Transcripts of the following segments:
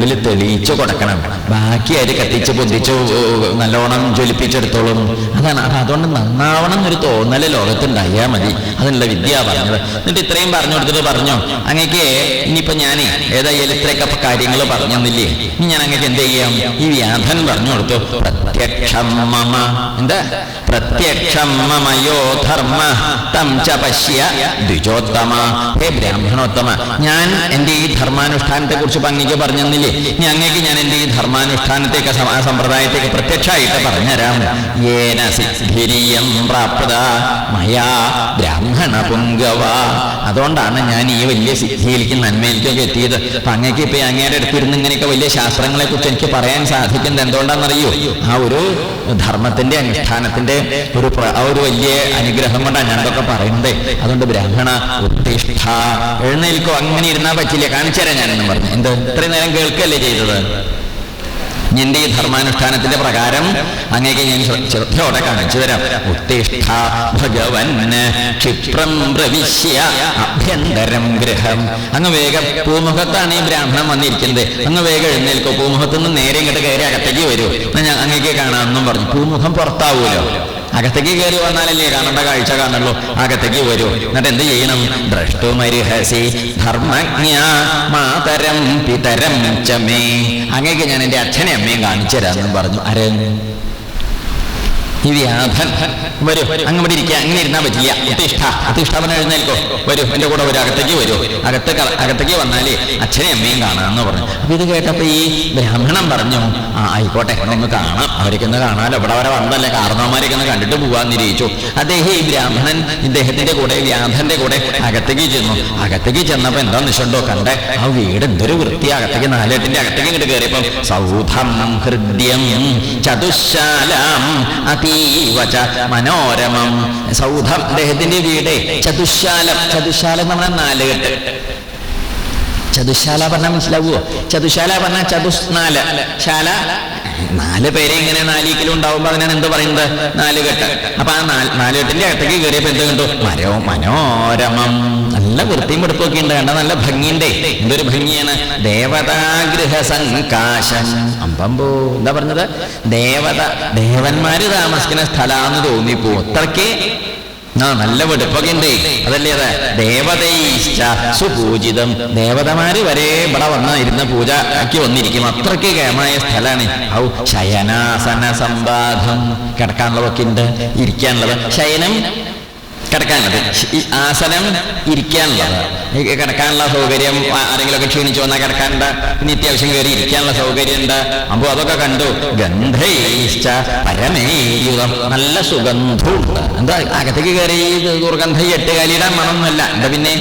ഉള്ളിൽ തെളിയിച്ചു കൊടുക്കണം. ബാക്കി അരി കത്തിച്ച് പൊന്തിച്ച് നല്ലോണം ജ്വലിപ്പിച്ചെടുത്തോളും. അതാണ്. അപ്പൊ അതുകൊണ്ട് നന്നാവണം എന്നൊരു തോന്നൽ ലോകത്തുണ്ടായാൽ മതി. അതിനുള്ള വിദ്യ പറഞ്ഞത്. എന്നിട്ട് ഇത്രയും പറഞ്ഞു കൊടുത്തിട്ട് പറഞ്ഞോ അങ്ങേക്ക് ഇനിയിപ്പോ ഞാൻ ഏതായാലും ഇത്രയൊക്കെ കാര്യങ്ങൾ പറഞ്ഞെന്നില്ലേ ഇനി ഞാൻ അങ്ങേക്ക് എന്ത് ചെയ്യാം? ഈ വ്യാധൻ പറഞ്ഞു കൊടുത്തു. പ്രത്യക്ഷം മമ. എന്താ? പ്രത്യക്ഷം മമയോ ധർമ്മ തം ച പശ്യ ദ്വിജോത്തമ. ഹേ ബ്രാഹ്മണോത്തമ ഞാൻ എന്റെ ഈ ധർമാനുഷ്ഠാനത്തെ കുറിച്ച് പങ്കിക്ക് പറഞ്ഞെന്നില്ലേ ഇനി അങ്ങേക്ക് ഞാൻ എന്റെ ഈ ആ സമ്പ്രദായത്തേക്ക് പ്രത്യക്ഷമായിട്ട് പറഞ്ഞുതരാം. സിദ്ധിരിയം പ്രാപ്ത മയാ ബ്രാഹ്മണ പുങ്കവ. അതുകൊണ്ടാണ് ഞാൻ ഈ വലിയ സിദ്ധിയിലേക്ക് നന്മയിലേക്കൊക്കെ എത്തിയത്. അപ്പൊ അങ്ങേക്ക് ഇപ്പൊ അങ്ങയുടെ അടുത്തിരുന്ന് ഇങ്ങനെയൊക്കെ വലിയ ശാസ്ത്രങ്ങളെ കുറിച്ച് എനിക്ക് പറയാൻ സാധിക്കുന്നത് എന്തുകൊണ്ടാണെന്നറിയോ? ആ ഒരു ധർമ്മത്തിന്റെ അനുഷ്ഠാനത്തിന്റെ ഒരു ഒരു വലിയ അനുഗ്രഹം കൊണ്ടാണ് ഞാനതൊക്കെ പറയുന്നത്. അതുകൊണ്ട് ബ്രാഹ്മണ ഉത്തിഷ്ഠ എഴുന്നേൽക്കോ അങ്ങനെ ഇരുന്നാ പറ്റില്ല. കാണിച്ചു തരാം ഞാനെന്ന് പറഞ്ഞു. എന്ത്? ഇത്രയും നേരം കേൾക്കല്ലേ ചെയ്തത്? നിന്റെ ഈ ധർമാനുഷ്ഠാനത്തിന്റെ പ്രകാരം അങ്ങേക്ക് ഞാൻ ശ്ര- ശ്രദ്ധയോടെ കാണിച്ചു തരാം. ഉത്തിഷ്ഠ ഭഗവൻ ക്ഷിപ്രം പ്രവിശ്യ അഭ്യന്തരം ഗൃഹം. അങ്ങ് വേഗം പൂമുഖത്താണ് ഈ ബ്രാഹ്മണൻ വന്നിരിക്കുന്നത്. അങ്ങ് വേഗം എഴുന്നേൽക്കോ. പൂമുഖത്ത് നിന്ന് നേരെ ഇങ്ങോട്ട് കയറി അകത്തേക്ക് വരൂ. ഞാൻ അങ്ങേക്ക് കാണാമെന്നും പറഞ്ഞു. പൂമുഖം പുറത്താവൂലോ? അകത്തേക്ക് കയറി വന്നാലല്ലേ കാണേണ്ട കാഴ്ച കാണുള്ളൂ. അകത്തേക്ക് വരൂ. എന്നിട്ട് എന്ത് ചെയ്യണം? ദ്രഷ്ടുമരിഹസി ധർമ്മജ്ഞ മാതരം പിതരം ചമേ. അങ്ങേക്ക് ഞാൻ എന്റെ അച്ഛനെ അമ്മയും കാണിച്ചു തരാമെന്നും പറഞ്ഞു. അരെ ഈ വ്യാധൻ വരൂ. അങ്ങോട്ട് ഇരിക്കുക. അങ്ങനെ ഇരുന്നാ പറ്റില്ല അതിഷ്ഠ പ്രതിഷ്ഠാപനം എഴുന്നേൽക്കോ. വരൂ. എന്റെ കൂടെ വരൂ. അകത്തേക്ക് വരൂ. അകത്ത് അകത്തേക്ക് വന്നാലേ അച്ഛനെ അമ്മയും കാണാമെന്ന് പറഞ്ഞു. അപ്പൊ ഇത് കേട്ടപ്പോ ഈ ബ്രാഹ്മണൻ പറഞ്ഞു ആ ആയിക്കോട്ടെ. ഒന്ന് കാണാം. അവരൊക്കെ ഒന്ന് കാണാമല്ലോ ഇവിടെ വരെ വന്നല്ലേ കാരണവന്മാരൊക്കെ ഒന്ന് കണ്ടിട്ട് പോവാൻ നിരീക്ഷിച്ചു. അദ്ദേഹം ഈ ബ്രാഹ്മണൻ ഇദ്ദേഹത്തിന്റെ കൂടെ വ്യാധന്റെ കൂടെ അകത്തേക്ക് ചെന്നു. അകത്തേക്ക് ചെന്നപ്പോ എന്താ നിശണ്ടോ കണ്ടേ? ആ വീട് എന്തൊരു വൃത്തി അകത്തേക്ക് നാലെട്ടിന്റെ അകത്തേക്ക് ഇങ്ങോട്ട് കയറിയപ്പോ സൗധം ഹൃദ്യം ചതുശാലാം അതീവ ച മനോരമം സൗധം അദ്ദേഹത്തിന്റെ വീട്. ചതുശാലം ചതുശാലം എന്ന് പറഞ്ഞാൽ നാലുകെട്ട് ചതുശാല പറഞ്ഞാൽ മനസ്സിലാവുമോ ചതുശാല പറഞ്ഞാൽ ചതുസ്നാല. ശാല നാല് പേരെ ഇങ്ങനെ നാലീക്കിലും ഉണ്ടാവുമ്പോ അതിനാണ് എന്ത് പറയുന്നത്? നാല് കെട്ട് അപ്പൊ ആ നാല് കെട്ടിന്റെ അകത്തേക്ക് കയറിയപ്പോ എന്ത് കണ്ടു? മരോ മനോരമം. നല്ല വൃത്തിയും വെടുപ്പൊക്കെ ഉണ്ട്. കണ്ട നല്ല ഭംഗിയുണ്ട്. എന്തൊരു ഭംഗിയാണ്? ദേവതാഗ്രഹ സങ്കാശം അമ്പമ്പോ. എന്താ പറഞ്ഞത്? ദേവത ദേവന്മാര് താമസിക്കുന്ന സ്ഥലാന്ന് തോന്നിപ്പോ. അത്രയ്ക്ക് നല്ല വെടുപ്പൊക്കെ അതല്ലേ അതെ? ദേവതൈശ്ച സുപൂജിതം. ദേവതമാര് വരെ ഇവിടെ വന്ന ഇരുന്ന പൂജ ആക്കി വന്നിരിക്കും. അത്രയ്ക്ക് കേമായ സ്ഥലമാണ്. ഔ ശയനാസന സംവാദം കിടക്കാനുള്ളതൊക്കെ ഉണ്ട്. ഇരിക്കാനുള്ളത്. ശയനം കിടക്കാനുള്ളത്. ഈ ആസനം ഇരിക്കാനുള്ളത്. ഈ കിടക്കാനുള്ള സൗകര്യം ആരെങ്കിലുമൊക്കെ ക്ഷീണിച്ചു വന്നാൽ കിടക്കാനുണ്ട്. ഇനി അത്യാവശ്യം കയറി ഇരിക്കാനുള്ള സൗകര്യം ഉണ്ട്. അപ്പോൾ അതൊക്കെ കണ്ടു. ഗന്ധൈശ്ച പരമേയുതം. നല്ല സുഗന്ധം എന്താ അകത്തേക്ക് കയറി ദുർഗന്ധ എട്ടുകാലിയുടെ മണമൊന്നുമല്ല. എന്താ പിന്നെ?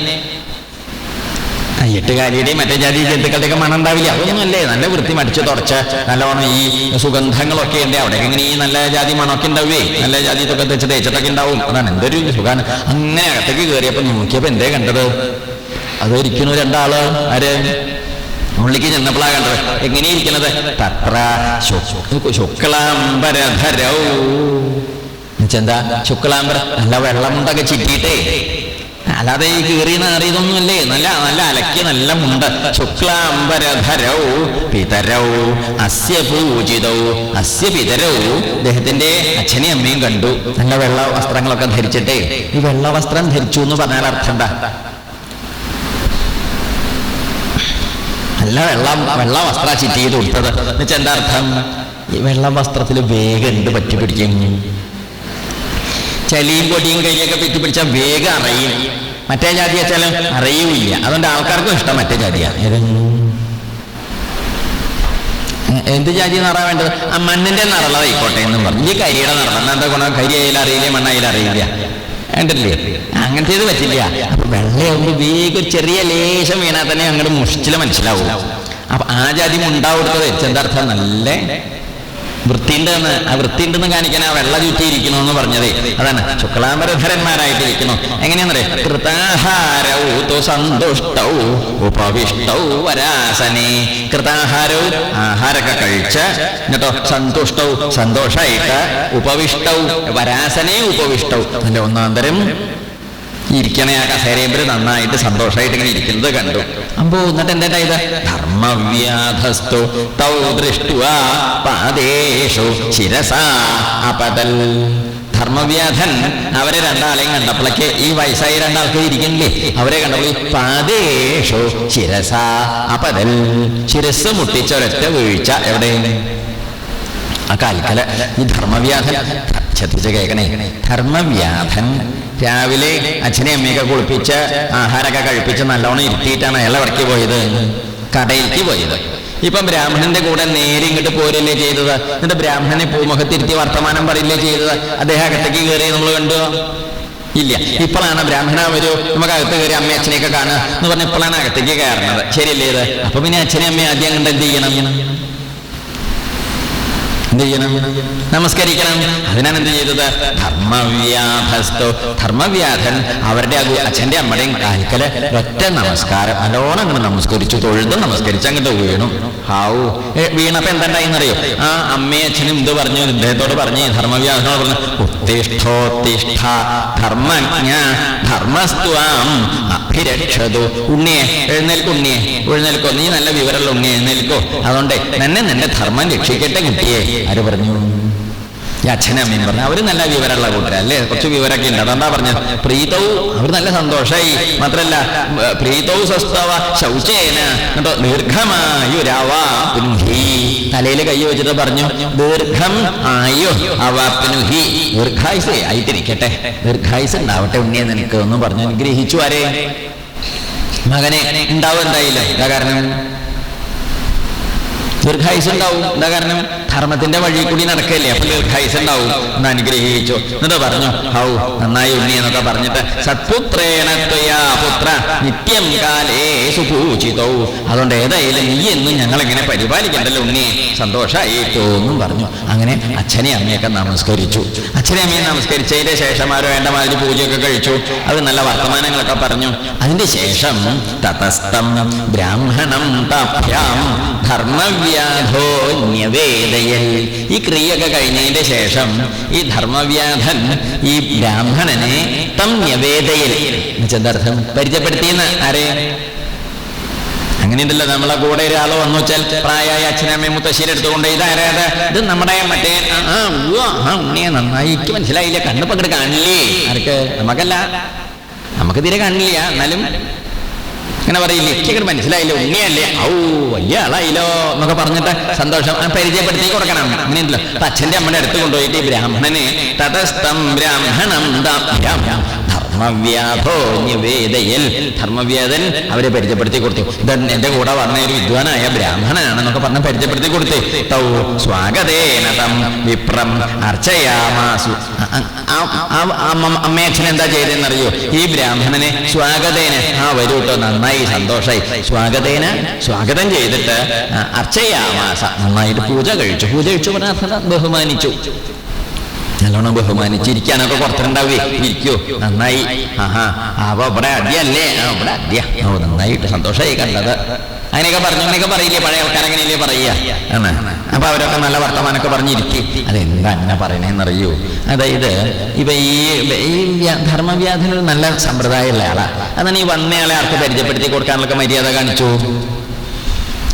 എട്ടുകാലിയുടെയും മറ്റേ ജാതി ജന്തുക്കളുടെയൊക്കെ മണം ഉണ്ടാവില്ല. അതൊന്നും അല്ലേ നല്ല വൃത്തി മടിച്ച് തുടച്ച് നല്ലവണ്ണം ഈ സുഗന്ധങ്ങളൊക്കെ ഉണ്ട്. അവിടെ ഇങ്ങനെ ഈ നല്ല ജാതി മണമൊക്കെ ഉണ്ടാവുകയെ നല്ല ജാതി തൊക്കെ തെച്ച് തേച്ചിട്ടൊക്കെ ഉണ്ടാവും. അതാണ് എന്തൊരു സുഖാണ്. അങ്ങനെ അകത്തേക്ക് കയറിയപ്പോ നോക്കിയപ്പോ എന്തേ കണ്ടത്? അതൊരിക്കുന്നു രണ്ടാൾ ആര്? ഉള്ളിക്ക് ചെന്നപ്പോഴാ കണ്ടത്. എങ്ങനെ ഇരിക്കണത് തത്ര ശുക്- ശുക്ലാംബരധരൗ. എന്നുവെച്ചെന്താ ശുക്ലാംബര നല്ല വെള്ളമുണ്ടൊക്കെ ചിറ്റിയിട്ടേ അല്ലാതെ ഈ കീറി അറിയതൊന്നുമല്ലേ? നല്ല നല്ല അലക്കി നല്ല മുണ്ട്. ശുക്ലാംബരധരൗ പിതരൗ അസ്യ പൂജിതൗ അസ്യ പിതരൗ. അദ്ദേഹത്തിന്റെ അച്ഛനെയും അമ്മയും കണ്ടു. നല്ല വെള്ള വസ്ത്രങ്ങളൊക്കെ ധരിച്ചിട്ടേ. ഈ വെള്ള വസ്ത്രം ധരിച്ചു എന്ന് പറഞ്ഞാൽ അർത്ഥം എന്താ? നല്ല വെള്ളം വെള്ള വസ്ത്ര ചിറ്റി ചെയ്ത് കൊടുത്തത് എന്നുവെച്ചാൽ എന്താ അർത്ഥം? ഈ വെള്ള വസ്ത്രത്തിൽ വേഗം എന്ത് പറ്റി പിടിക്കും ചളിയും പൊടിയും കൈയൊക്കെ പെറ്റി പിടിച്ചാൽ വേഗം അറിയും. മറ്റേ ജാതി വെച്ചാലും അറിയുമില്ല അതുകൊണ്ട് ആൾക്കാർക്കും ഇഷ്ടം മറ്റേ ജാതിയാ. ഏത് എന്ത് ജാതി നിറ വേണ്ടത്? ആ മണ്ണിന്റെ നിറളതായിക്കോട്ടെ എന്നും പറഞ്ഞു. ഈ കരിയുടെ നിറം. എന്താ ഗുണം? കരി അയിൽ അറിയില്ല മണ്ണയിൽ അറിയില്ല. വേണ്ടല്ലേ അങ്ങനത്തേത് പറ്റില്ല. അപ്പൊ വെള്ളയാകുമ്പോൾ വേഗം ചെറിയ ലേശം വീണാൽ തന്നെ അങ്ങോട്ട് മുഷ്ടിച്ചില്ല മനസ്സിലാവും. അപ്പൊ ആ ജാതി ഉണ്ടാവുന്നത് എന്താർത്ഥം നല്ല വൃത്തിയുണ്ടെന്ന് ആ വൃത്തിയുണ്ടെന്ന് കാണിക്കാൻ ആ വെള്ള ചുറ്റിയിരിക്കണോ എന്ന് പറഞ്ഞതേ. അതാണ് ശുക്ലാംബരധരന്മാരായിട്ടിരിക്കണോ എങ്ങനെയാണെന്നറിയ കൃതാഹാരൗ സന്തുഷ്ടൗ ഉപവിഷ്ടൗ വരാസനെ. കൃതാഹാരവും ആഹാരമൊക്കെ കഴിച്ച് എന്നിട്ടോ സന്തുഷ്ടൗ സന്തോഷമായിട്ട് ഉപവിഷ്ടൗ വരാസനെ ഉപവിഷ്ടൗ. അതിന്റെ ഒന്നാന്തരം ഇരിക്കണ ആ കസേരയമ്പര് നന്നായിട്ട് സന്തോഷമായിട്ട് ഇങ്ങനെ ഇരിക്കുന്നത് കണ്ടു. അമ്പോ എന്നിട്ട് എന്താ ഇത് ധർമ്മവ്യാധസ്തു തൗ ദൃഷ്ടുവാ പാദേഷു ശിരസാ അപതൽ. ധർമ്മവ്യാധൻ അവരെ രണ്ടാളെയും കണ്ടപ്പോളൊക്കെ ഈ വയസ്സായി രണ്ടാൾക്ക് ഇരിക്കണില്ലേ? അവരെ കണ്ടപ്പോൾ പാദേഷു ശിരസ അപതൽ. ശിരസ് മുട്ടിച്ച ഒരൊറ്റ വീഴ്ച എവിടെ? ആ കാൽക്കല. ഈ ധർമ്മവ്യാധൻ ശ്രദ്ധിച്ച് കേൾക്കണേ ധർമ്മവ്യാധൻ രാവിലെ അച്ഛനെ അമ്മയൊക്കെ കുളിപ്പിച്ച് ആഹാരമൊക്കെ കഴിപ്പിച്ച് നല്ലോണം ഇരുത്തിയിട്ടാണ് അയാൾ ഇടയ്ക്ക് പോയത്. കടയിലേക്ക് പോയത്. ഇപ്പം ബ്രാഹ്മണന്റെ കൂടെ നേരെ ഇങ്ങോട്ട് പോരല്ലേ ചെയ്തത്? എന്നിട്ട് ബ്രാഹ്മണനെ പൂമുഖത്തിരുത്തി വർത്തമാനം പറയില്ലേ ചെയ്തത്? അദ്ദേഹം അകത്തേക്ക് കയറി നമ്മൾ കണ്ടു? ഇല്ല. ഇപ്പോഴാണ് ബ്രാഹ്മണ ഒരു നമുക്ക് അകത്ത് കയറി അമ്മ അച്ഛനെയൊക്കെ കാണുക എന്ന് പറഞ്ഞ ഇപ്പോഴാണ് അകത്തേക്ക് കയറുന്നത്. ശരിയല്ലേ ഇത്? അപ്പൊ പിന്നെ അച്ഛനെ അമ്മയെ ആദ്യം കണ്ട് എന്ത് ചെയ്യണം? എന്ത് ചെയ്യണം നമസ്കരിക്കണം. അതിനാണ് എന്ത് ചെയ്തത്? ധർമ്മവ്യാധസ്തോ ധർമ്മവ്യാധൻ അവരുടെ അച്ഛന്റെ അമ്മയുടെയും കാൽക്കൽ ഒറ്റ നമസ്കാരം. നല്ലോണം അങ്ങനെ നമസ്കരിച്ചു. തൊഴുത് നമസ്കരിച്ച് അങ്ങോട്ട് വീണു. ഹാവു. വീണപ്പോ എന്തുണ്ടായിന്നറിയോ? ആ അമ്മയും അച്ഛനും എന്ത് പറഞ്ഞു? ഇദ്ദേഹത്തോട് പറഞ്ഞു ധർമ്മവ്യാധനോട് പറഞ്ഞു ഉത്തിഷ്ഠോത്തിഷ്ഠ ധർമ്മജ്ഞ ധർമ്മസ്ത്വാം അഭിരക്ഷതു. ഉണ്ണിയെ എഴുന്നേൽക്കും ഉണ്ണിയെ എഴുന്നേൽക്കോ. നീ നല്ല വിവരമുള്ള ഉണ്ണിയെ എഴുന്നേൽക്കോ. അതുകൊണ്ട് തന്നെ നിന്റെ ധർമ്മം രക്ഷിക്കട്ടെ കുട്ടിയെ. ആര് പറഞ്ഞു? അച്ഛനമ്മയും പറഞ്ഞു. അവർ നല്ല വിവരമുള്ള കൂട്ടര അല്ലേ? കുറച്ച് വിവരമൊക്കെ ഉണ്ട്. അതെന്താ പറഞ്ഞത്? പ്രീതവും അവർ നല്ല സന്തോഷമായി മാത്രല്ല പ്രീതവും സ്വസ്ഥവ ശൗചേന എന്നിട്ടോ ദീർഘമായുരാവാ പുനുഹി. തലയിൽ കൈ വെച്ചിട്ട് പറഞ്ഞു ദീർഘം ആയു അവാപ്നുഹി ദീർഘായുസ് ആയിട്ടിരിക്കട്ടെ. ദീർഘായുസ് ഉണ്ടാവട്ടെ ഉണ്ണിയെ നിനക്ക് എന്ന് പറഞ്ഞു. അനുഗ്രഹിച്ചു ആരെ? മകനെ ഉണ്ടാവും എന്തായില്ല? എന്താ കാരണം? ദീർഘായുസ് ഉണ്ടാവും. എന്താ കാരണം? ധർമ്മത്തിന്റെ വഴി കൂടി നടക്കല്ലേ? അപ്പൊ ദീർഘായുസ് ഉണ്ടാവും എന്ന് അനുഗ്രഹിച്ചു. എന്നിട്ട് പറഞ്ഞു ഹൗ നന്നായി ഉണ്ണി എന്നൊക്കെ പറഞ്ഞിട്ട് സത്പുത്രേണ പുത്ര നിത്യം കാലേ സുപൂജിതൗ. അതുകൊണ്ട് ഏതായാലും നീ എന്നും ഞങ്ങൾ എങ്ങനെ പരിപാലിക്കണ്ടല്ലോ ഉണ്ണി. സന്തോഷമായിട്ടോ എന്നും പറഞ്ഞു. അങ്ങനെ അച്ഛനെ അമ്മയൊക്കെ നമസ്കരിച്ചു. അച്ഛനെ അമ്മയെ നമസ്കരിച്ചതിന്റെ ശേഷം അവർ വേണ്ട മാതിരി പൂജയൊക്കെ കഴിച്ചു. അത് നല്ല വർത്തമാനങ്ങളൊക്കെ പറഞ്ഞു. അതിന്റെ ശേഷം തതസ്തം ബ്രാഹ്മണം തഭ്യാം ധർമ്മവ്യാധോ ന്യവേദയൽ ഈ ക്രിയയൊക്കെ കഴിഞ്ഞതിന്റെ ശേഷം ഈ ധർമ്മവ്യാധൻ ഈ ബ്രാഹ്മണനെ തം ന്യവേദയിൽ. എന്നുവെച്ചെന്തർത്ഥം പരിചയപ്പെടുത്തിയെന്ന് ആരെ? അങ്ങനെയുണ്ടല്ലോ. നമ്മളെ കൂടെ ഒരാൾ വന്നു വെച്ചാൽ പ്രായമായ അച്ഛനമ്മയും മുത്തശ്ശീരെ എടുത്തുകൊണ്ട് ഇതാരത് ഇത് നമ്മുടെ മറ്റേ ആ, ആ ഉണ്ണിയെ നന്നായി എനിക്ക് മനസ്സിലായില്ല. കണ്ണ് പങ്കെടുക്കാൻ കാണില്ലേ? ആർക്ക് നമുക്കല്ല. നമുക്ക് തീരെ കാണില്ല. എന്നാലും ഇങ്ങനെ പറയില്ലേ? എനിക്ക് മനസ്സിലായില്ല? ഉണ്ണിയല്ലേ? ഔ വലിയ ആളായില്ലോ എന്നൊക്കെ പറഞ്ഞിട്ട് സന്തോഷം പരിചയപ്പെടുത്തി കൊടുക്കണം. അങ്ങനെയല്ലോ അച്ഛന്റെ അമ്മയുടെ അടുത്ത് കൊണ്ടുപോയിട്ട് ബ്രാഹ്മണന് തടസ്ഥം ബ്രാഹ്മണം ധർമ്മവ്യാധോ നിവേദയിൽ ധർമ്മവ്യാധൻ അവരെ പരിചയപ്പെടുത്തി കൊടുത്തു. എന്റെ കൂടെ വന്ന ഒരു വിദ്വാനായ ബ്രാഹ്മണനാണെന്നൊക്കെ പറഞ്ഞ് പരിചയപ്പെടുത്തി കൊടുത്തു. തൗ സ്വാഗതേന തം വിപ്രം അർച്ചയാമാസു. അമ്മയച്ഛൻ എന്താ ചെയ്തെന്നറിയോ ഈ ബ്രാഹ്മണനെ സ്വാഗതേന. ആ വരൂ കേട്ടോ നന്നായി സന്തോഷായി. സ്വാഗതേന സ്വാഗതം ചെയ്തിട്ട് അർച്ചയാമാസ. നന്നായിട്ട് പൂജ കഴിച്ചു. പൂജ കഴിച്ചു പറഞ്ഞ ബഹുമാനിച്ചു. നല്ലോണം ബഹുമാനിച്ചിരിക്കാനൊക്കെ കുറച്ചുണ്ടാവേ ഇരിക്കോ. നന്നായി. ആഹാ. അപ്പൊ ഇവിടെ അടിയല്ലേ? ആ ഇവിടെ അടിയ. ഓ നന്നായിട്ട് സന്തോഷമായി കണ്ടത്. അങ്ങനെയൊക്കെ പറഞ്ഞു അങ്ങനെയൊക്കെ പറയില്ലേ? പഴയ ആൾക്കാർ അങ്ങനെയല്ലേ പറയുക? ആണ്. അപ്പൊ അവരൊക്കെ നല്ല വർത്തമാനമൊക്കെ പറഞ്ഞിരിക്കും. അതെന്താ അങ്ങനെ പറയണേന്നറിയോ? അതായത് ഇപ്പൊ ഈ ഈ വ്യാ- ധർമ്മവ്യാധന ഒരു നല്ല സമ്പ്രദായമുള്ള ആളാ. അതാണ് ഈ വന്നയാളെ ആൾക്ക് പരിചയപ്പെടുത്തി കൊടുക്കാനുള്ള മര്യാദ കാണിച്ചു?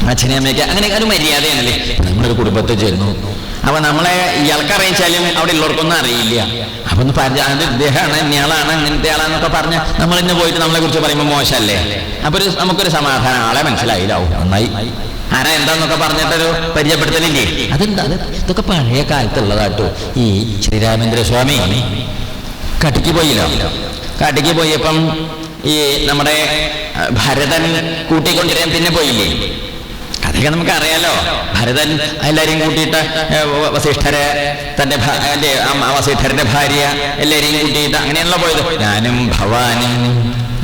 അച്ഛനെ അമ്മയ്ക്ക് അങ്ങനെ ഒരു മര്യാദയാണല്ലേ? നമ്മളൊരു കുടുംബത്തിൽ ചേർന്നു അപ്പൊ നമ്മളെ ഇയാൾക്ക് അറിയിച്ചാലും അവിടെ ഉള്ളവർക്കൊന്നും അറിയില്ല. അപ്പൊ ഒന്ന് അത് ഇദ്ദേഹമാണ് ഇന്നയാളാണ് ഇങ്ങനത്തെ ആളാന്നൊക്കെ പറഞ്ഞ് നമ്മൾ ഇന്ന് പോയിട്ട് നമ്മളെ കുറിച്ച് പറയുമ്പോൾ മോശമല്ലേ? അപ്പൊ ഒരു നമുക്കൊരു സമാധാനം ആളെ മനസ്സിലായില്ലാവും നന്നായി. ആരാ എന്താന്നൊക്കെ പറഞ്ഞിട്ടൊരു പരിചയപ്പെടുത്തലില്ലേ? അതെന്താ ഇതൊക്കെ പഴയ കാലത്തുള്ളതാട്ടോ. ഈ ശ്രീരാമേന്ദ്ര സ്വാമി കട്ടിക്ക് പോയില്ലോ. കട്ടിക്ക് പോയപ്പം ഈ നമ്മുടെ ഭരതൻ കൂട്ടിക്കൊണ്ടിരാൻ പിന്നെ പോയില്ലേ? കഥയൊക്കെ നമുക്ക് അറിയാലോ ഭരതൻ എല്ലാരെയും കൂട്ടിയിട്ട് വസിഷ്ഠരെ തന്റെ വസിഷ്ഠരുടെ ഭാര്യ എല്ലാരെയും കൂട്ടിയിട്ട് അങ്ങനെയാണല്ലോ പോയത്. ഞാനും ഭവാനും.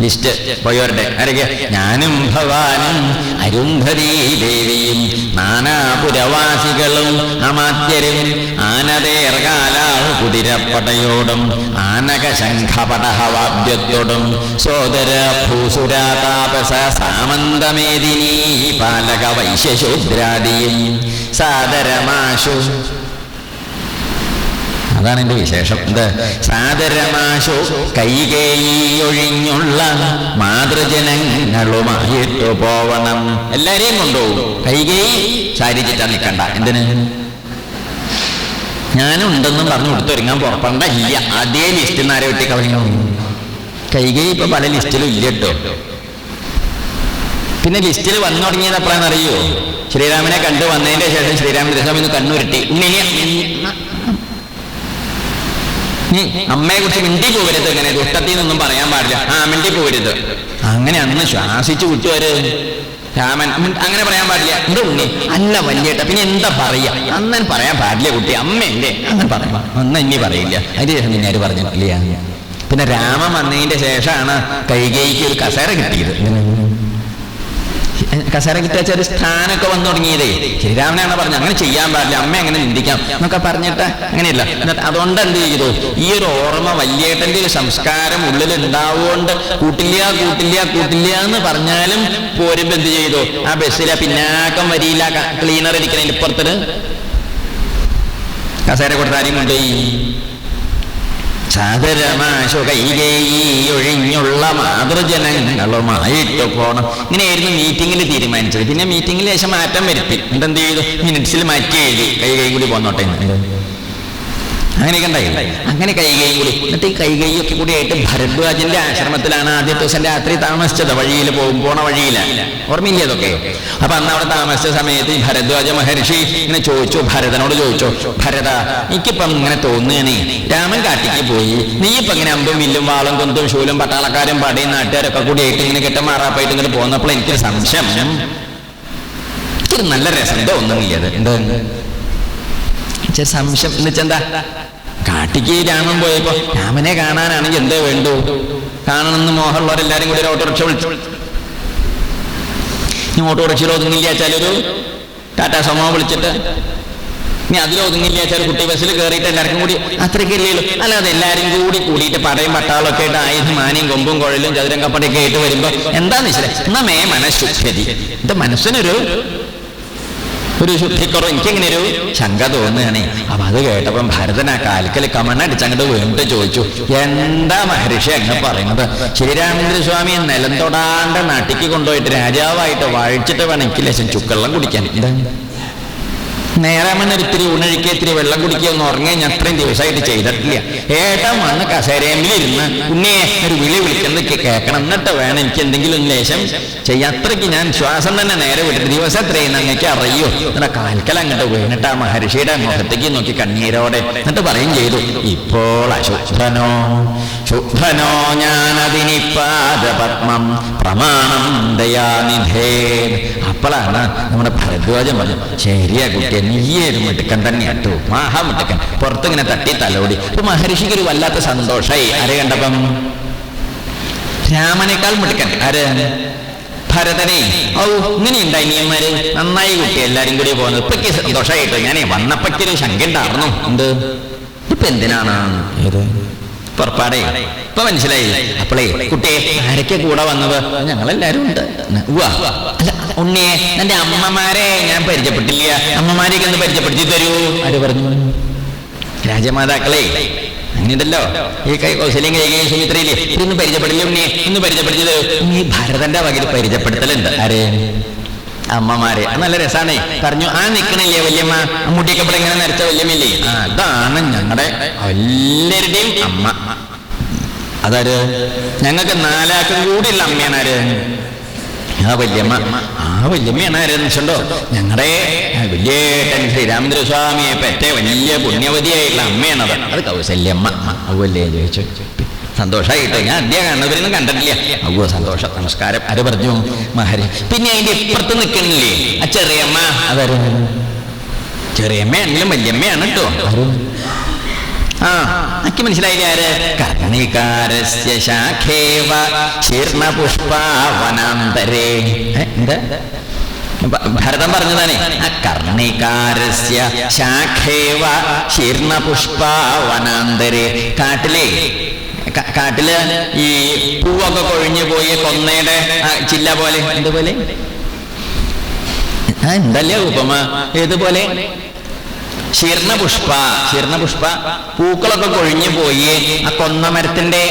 ലിസ്റ്റ് പോയവരുടെ ആരൊക്കെ ഞാനും ഭവാനും അരുന്ധതി ദേവിയും നാനാപുരവാസികളും അമാത്യരും ആനതേർകാലാൾ കുതിരപ്പടയോടും ആനക ശംഖപടഹവാദ്യത്തോടും സോദര ഭൂസുരാതാപസ സാമന്തമേദിനി പാലക വൈശ്യശൂദ്രാദിയും സാദരമാശു അതാണ് എന്റെ വിശേഷം. എന്ത്? സാദരമാശു കൈകേയി ഒഴിഞ്ഞുള്ള മാതൃജനങ്ങളുമായിട്ടു പോവണം. എല്ലാരെയും കൊണ്ടുപോകും. കൈകേയി ചാരിച്ചിട്ടാ നിൽക്കണ്ട എന്തിന്? ഞാനും ഉണ്ടെന്നും പറഞ്ഞു കൊടുത്തൊരുങ്ങാൻ പുറപ്പെടണ്ട ഇല്ല അതേ ലിസ്റ്റിൽ നിന്ന് ആരെ വെട്ടി കളഞ്ഞു കൈകൈ ഇപ്പൊ പല ലിസ്റ്റിലും ഇല്ല കേട്ടോ. പിന്നെ ലിസ്റ്റിൽ വന്നു തുടങ്ങിയത് എപ്പോഴാണെന്നറിയോ? ശ്രീരാമനെ കണ്ടു വന്നതിന്റെ ശേഷം ശ്രീരാമൻ ദിവസം ഇന്ന് കണ്ണുരുട്ടി. ഉണ്ണിനെ അമ്മയെ കുറിച്ച് മിണ്ടി പോകരുത് ഇങ്ങനെ ദുഷ്ടത്തിൽ നിന്നൊന്നും പറയാൻ പാടില്ല. ആ മിണ്ടി പോകരുത് അങ്ങനെ അന്ന് ശ്വാസിച്ചു വിട്ടുവര് രാമൻ അങ്ങനെ പറയാൻ പാടില്ല. എന്താ ഉണ്ണി അല്ല വല്യേട്ട പിന്നെ എന്താ പറയാ? അന്നൻ പറയാൻ പാടില്ല കുട്ടി അമ്മയല്ലേ? അങ്ങനെ പറയാം അന്ന് ഇനി പറയില്ല. അതിന് ശേഷം പിന്നെ ആര് പറഞ്ഞിട്ടില്ല? പിന്നെ രാമൻ വന്നതിന്റെ ശേഷമാണ് കൈകൈക്ക് ഒരു കസേര കിട്ടിയത്. കസേര കിട്ടിയ ഒരു സ്ഥാനമൊക്കെ വന്നു തുടങ്ങിയതേ. ശ്രീരാമനാണ് പറഞ്ഞത് അങ്ങനെ ചെയ്യാൻ പാടില്ല അമ്മ അങ്ങനെ ചിന്തിക്കാം എന്നൊക്കെ പറഞ്ഞിട്ട് അങ്ങനെയല്ല. എന്നിട്ട് അതുകൊണ്ട് എന്ത് ചെയ്തു? ഈ ഒരു ഓർമ്മ വല്യേട്ടന്റെ ഒരു സംസ്കാരം ഉള്ളിൽ ഉണ്ടാവുകൊണ്ട് കൂട്ടില്ല കൂട്ടില്ല കൂട്ടില്ല എന്ന് പറഞ്ഞാലും പോരുമ്പോ എന്ത് ചെയ്തു? ആ ബസ്സിലെ പിന്നാക്കം വരിയില്ല ക്ലീനർ ഇരിക്കണതിൽ ഇപ്പുറത്തിന് കസേര കൊടുത്താരും കൊണ്ടുപോയി. സാദരമാശു കൈകേയി ഒഴിഞ്ഞുള്ള മാതൃജനങ്ങളുമായിട്ട് പോണം ഇങ്ങനെയായിരുന്നു മീറ്റിംഗിൽ തീരുമാനിച്ചത്. പിന്നെ മീറ്റിംഗിൽ ശേഷം മാറ്റം വരുത്തി. എന്തെന്ത് എന്ത് ചെയ്തു? മിനിറ്റ്സിൽ മാറ്റി എഴുതി കൈ കൈ കൂടി പോന്നോട്ടെ. അങ്ങനെയൊക്കെ കണ്ടായി അങ്ങനെ കൈകൈ കൂടി. എന്നിട്ട് ഈ കൈകൈയും ഒക്കെ കൂടി ആയിട്ട് ഭരദ്വാജന്റെ ആശ്രമത്തിലാണ് ആദ്യത്തെ ദിവസം രാത്രി താമസിച്ചത്. വഴിയിൽ പോകും പോണ വഴിയില. ഓർമ്മയില്ലേ അതൊക്കെ? അപ്പൊ അന്ന് അവിടെ താമസിച്ച സമയത്ത് ഈ ഭരദ്വാജ മഹർഷി ഇങ്ങനെ ചോദിച്ചു ഭരതനോട് ചോദിച്ചു ഭരത എനിക്കിപ്പം ഇങ്ങനെ തോന്നുകയാണ്. രാമൻ കാട്ടിക്ക് പോയി. നീ ഇപ്പൊ ഇങ്ങനെ അമ്പും വില്ലും വാളും കൊന്തും ശൂലും പട്ടാളക്കാരും പടയും നാട്ടുകാരൊക്കെ കൂടി ആയിട്ട് ഇങ്ങനെ കെട്ട മാറാപ്പായിട്ട് ഇങ്ങനെ പോന്നപ്പോൾ എനിക്കൊരു സംശയം. നല്ല രസം തോന്നുന്നില്ല അത്. എന്താ? സംശയം എന്ന് വെച്ചാ കാട്ടിക്ക് രാമൻ പോയപ്പോ രാമനെ കാണാനാണെങ്കിൽ എന്തേ വേണ്ടു? കാണണമെന്ന് മോഹമുള്ളവരെല്ലാരും കൂടി ഒരു ഓട്ടോറിക്ഷ വിളിച്ചു. ഇനി ഓട്ടോറിക്ഷയിൽ ഒതുങ്ങില്ല വെച്ചാലൊരു ടാറ്റാ സമോ വിളിച്ചിട്ട്. ഇനി അതിൽ ഒതുങ്ങില്ല വെച്ചാൽ കുട്ടി ബസ്സിൽ കയറിയിട്ട് എല്ലാവർക്കും കൂടി അത്രയ്ക്ക് ഇല്ലല്ലോ അല്ലാതെ എല്ലാവരും കൂടി കൂടിയിട്ട് പടയും പട്ടാളൊക്കെ ആയിട്ട് ആയുധം മാനിയും കൊമ്പും കുഴലും ചതുരം കപ്പടയൊക്കെ ആയിട്ട് വരുമ്പോ എന്താന്ന് വെച്ചാൽ എന്നാ മേ മനഃശുദ്ധി? എന്റെ മനസ്സിനൊരു ഒരു ശുദ്ധിക്കുറവ് എനിക്കിങ്ങനെ ഒരു ശങ്ക തോന്നുകയാണേ. അപ്പൊ അത് കേട്ടപ്പം ഭരതൻ ആ കാൽക്കൽ കമണ്ണടിച്ച് അങ്ങോട്ട് വീണ്ടും ചോദിച്ചു എന്താ മഹർഷി അങ്ങനെ പറയുന്നത്? ശ്രീരാമേന്ദ്ര സ്വാമി നിലം തൊടാണ്ട് നാട്ടിക്ക് കൊണ്ടുപോയിട്ട് രാജാവായിട്ട് വാഴിച്ചിട്ട് വേണം എനിക്ക് ലക്ഷം ചുക്കെള്ളം കുടിക്കാൻ. എന്താ നേരാമണ്ണ മണ്ണിരിത്തിരി ഉണഴിക്കുക ഇത്തിരി വെള്ളം കുടിക്കുക എന്ന് ഉറങ്ങി ഞാൻ അത്രയും ദിവസമായിട്ട് ചെയ്തിട്ടില്ല. ഏട്ടൻ വന്ന് കസേരയിലിരുന്ന് ഉണ്ണിയെ ഒരു വിളി വിളിക്കുന്നത് കേൾക്കണം എന്നിട്ട് വേണം എനിക്ക് എന്തെങ്കിലും ലേശം ചെയ്യാൻ. അത്രയ്ക്ക് ഞാൻ ശ്വാസം തന്നെ നേരെ വിട്ടിട്ട് ദിവസം എത്രയും അങ്ങേക്ക് അറിയോ? എന്നിട്ട് കാൽക്കൽ അങ്ങോട്ട് വീണിട്ട് ആ മഹർഷിയുടെ മുഖത്തേക്ക് നോക്കി കണ്ണീരോടെ. എന്നിട്ട് പറയും ചെയ്തു ഇപ്പോൾ അശുദ്ധനോ ശുദ്ധനോ ഞാനതിനിപ്പാദ പത്മം പ്രമാണം ദയാനിധേ. അപ്പോഴാണ് നമ്മുടെ ഭരദ്വാജം പറഞ്ഞു ശരിയാ കുട്ടിയെ നീയേ ഒരു മിടുക്കൻ തന്നെയാട്ടോ മഹാ മിടുക്കൻ. പുറത്തിങ്ങനെ തട്ടി തലോടി. ഇപ്പൊ മഹർഷിക്ക് ഒരു വല്ലാത്ത സന്തോഷായി. ആരെ കണ്ടപ്പം? രാമനേക്കാൾ മിടുക്കൻ. ആര്? ഭരതനെ. ഔ ഇങ്ങനെ ഉണ്ടായിനിയന്മാര് നന്നായി കുട്ടി എല്ലാരും കൂടി പോകുന്നത് ഇപ്പൊക്ക് സന്തോഷമായിട്ടോ ഞാനേ വന്നപ്പോഴൊരു ശങ്ക ഉണ്ടായിരുന്നു എന്ത്? ഇപ്പൊ എന്തിനാണ്? ഏത്? പുറപ്പാടേ. ഇപ്പൊ മനസ്സിലായി. അപ്പളേ കുട്ടിയെ ആരൊക്കെ കൂടെ വന്നത്? ഞങ്ങളെല്ലാരും ഉണ്ട്. അല്ല ഉണ്ണിയെ എന്റെ അമ്മമാരെ ഞാൻ പരിചയപ്പെട്ടില്ല. അമ്മമാരെയൊക്കെ ഒന്ന് പരിചയപ്പെടുത്തി തരൂ. ആര് പറഞ്ഞു? രാജമാതാക്കളെ അങ്ങനെയല്ലോ ഈ കൈ കൗശല്യം കൈകൈ സുമിത്രയില്ലേ ഇതൊന്നും പരിചയപ്പെടില്ല ഉണ്ണിയെ. ഒന്ന് പരിചയപ്പെടുത്തി തരൂ ഭരതന്റെ വകയിൽ പരിചയപ്പെടുത്തലുണ്ട്. ആരെ? അമ്മമാരെ. നല്ല രസാണേ. പറഞ്ഞു ആ നിക്കണില്ലേ വല്യമ്മ? മുടിയൊക്കെ ഇവിടെ ഇങ്ങനെ നരച്ച വല്യമ്മയില്ലേ? അതാണ് ഞങ്ങളുടെ എല്ലാവരുടെയും അമ്മ. അതാര്? ഞങ്ങൾക്ക് നാലാക്കും കൂടിയുള്ള അമ്മയാണ് ആര്? ആ വല്യമ്മ. ആ വല്യമ്മയാണ് ആരെന്ന് വെച്ചിട്ടുണ്ടോ? ഞങ്ങളുടെ ശ്രീരാമചന്ദ്ര സ്വാമിയെ പറ്റേ വലിയ പുണ്യവതിയായിട്ടുള്ള അമ്മയാണത്. അത് കൗശല്യമ്മ അവല്ലേ ചോദിച്ചു. സന്തോഷമായിട്ട് ഞാൻ അന്ത്യ കാണുന്നവരൊന്നും കണ്ടിട്ടില്ല. അവ്വോ സന്തോഷം നമസ്കാരം. അത് പറഞ്ഞു? മഹരി. പിന്നെ അതിന്റെ ഇപ്പുറത്ത് നിൽക്കണില്ലേ? ആ ചെറിയമ്മ. അതാര്? ചെറിയമ്മയാണെങ്കിലും വല്യമ്മയാണ് കേട്ടോ. ആ അക്കി മനസ്സിലായില്ലേ ആര്? കർണികാരസ്യ ശാഖേവ ശീർണ പുഷ്പാവനാന്തരേ ഏ, എന്താ? ഭ- ഭരതൻ പറഞ്ഞതാണ്. ആ കർണികാരസ്യ ശാഖേവ ശീർണ പുഷ്പാവനാന്തരേ കാട്ടിലെ കാട്ടിൽ ഈ പൂവൊക്കെ കൊഴിഞ്ഞു പോയി കൊന്നയുടെ ചില്ല പോലെ. എന്തുപോലെ? എന്തല്ലേ ഉപമ? ഏതുപോലെ? ശീർണപുഷ്പ ശീർണപുഷ്പ പൂക്കളൊക്കെ കൊഴിഞ്ഞു പോയി ആ കൊന്നമരത്തിന്റെ